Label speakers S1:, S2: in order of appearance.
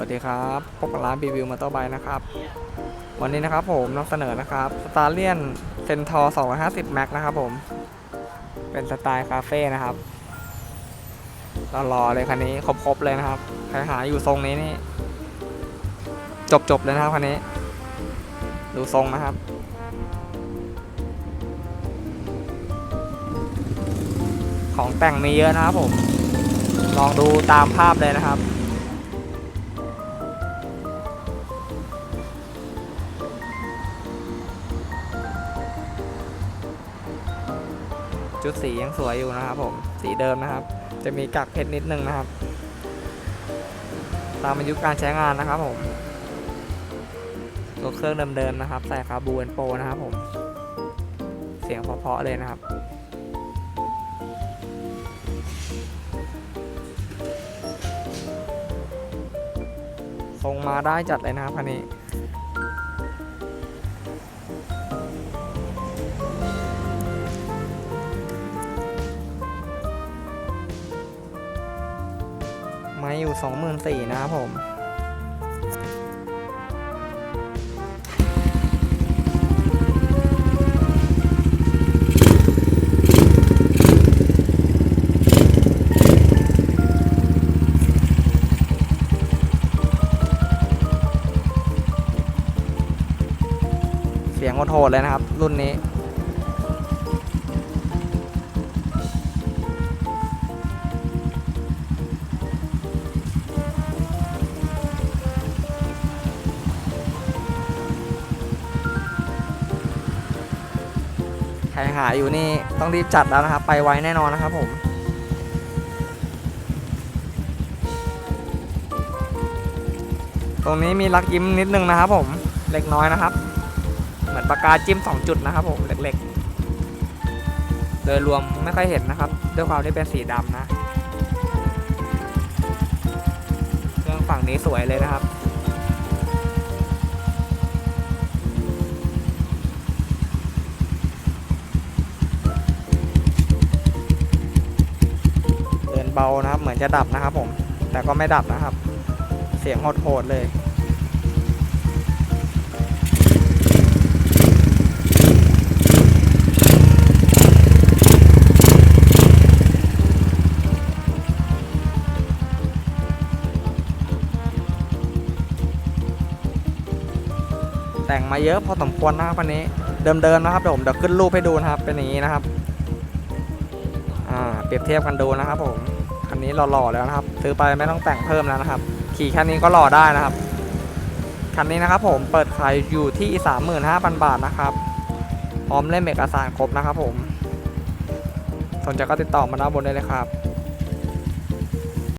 S1: วัสดีครับพบกับร้านบีวิวมอเตอร์ไบค์นะครับ วันนี้นะครับผมนำเสนอนะครับสตาร์เลียนเซนทอร์250 Max นะครับผม เป็นสไตล์คาเฟ่นะครับรอๆเลยคันนี้ครบๆเลยนะครับ ใครหาอยู่ทรงนี้นี่ จบๆเลยนะครับคันนี้ ดูทรงนะครับของแต่งมีเยอะนะครับผม ลองดูตามภาพเลยนะครับ ชุดสียังสวยอยู่นะครับผมสีเดิมนะครับ จะมีกักเพชรนิดนึงนะครับ ตามอายุการใช้งานนะครับผมตัวเครื่องเดิมๆนะครับ ใส่คาบูเอนโปนะครับผม เสียงเพาะๆเลยนะครับทรงมาได้จัดเลยนะครับคันนี้ มาอยู่24,000นะครับผมเสียงโหดเลยนะครับ รุ่นนี้ รหาอยู่นี่ต้องรีบจัดแล้วนะครับ ไปไวแน่นอนนะครับผมตรงนี้มีลักยิ้มนิดนึงนะครับผมเล็กน้อยนะครับ เหมือนปากกาจิ้ม 2 จุดนะครับผมเล็กๆ โดยรวมไม่ค่อยเห็นนะครับ ด้วยความที่เป็นสีดำนะ เครื่องฝั่งนี้สวยเลยนะครับ บานะครับ เหมือนจะดับนะครับผม แต่ก็ไม่ดับนะครับ เสียงโหดๆเลยแต่งมาเยอะพอสมควรนะครับวันนี้เดิมๆนะครับเดี๋ยวผมเดี๋ยวขึ้นรูปให้ดูนะครับเป็นอย่างนี้นะครับ อ่าเปรียบเทียบกันดูนะครับผม คันนี้หล่อๆแล้วนะครับ ซื้อไปไม่ต้องแต่งเพิ่มแล้วนะครับ ขี่คันนี้ก็หล่อได้นะครับ คันนี้นะครับผมเปิดขายอยู่ที่ 35,000 บาทนะครับ พร้อมเล่มเอกสารครบนะครับผม สนใจก็ติดต่อมาด้านบนได้เลยครับ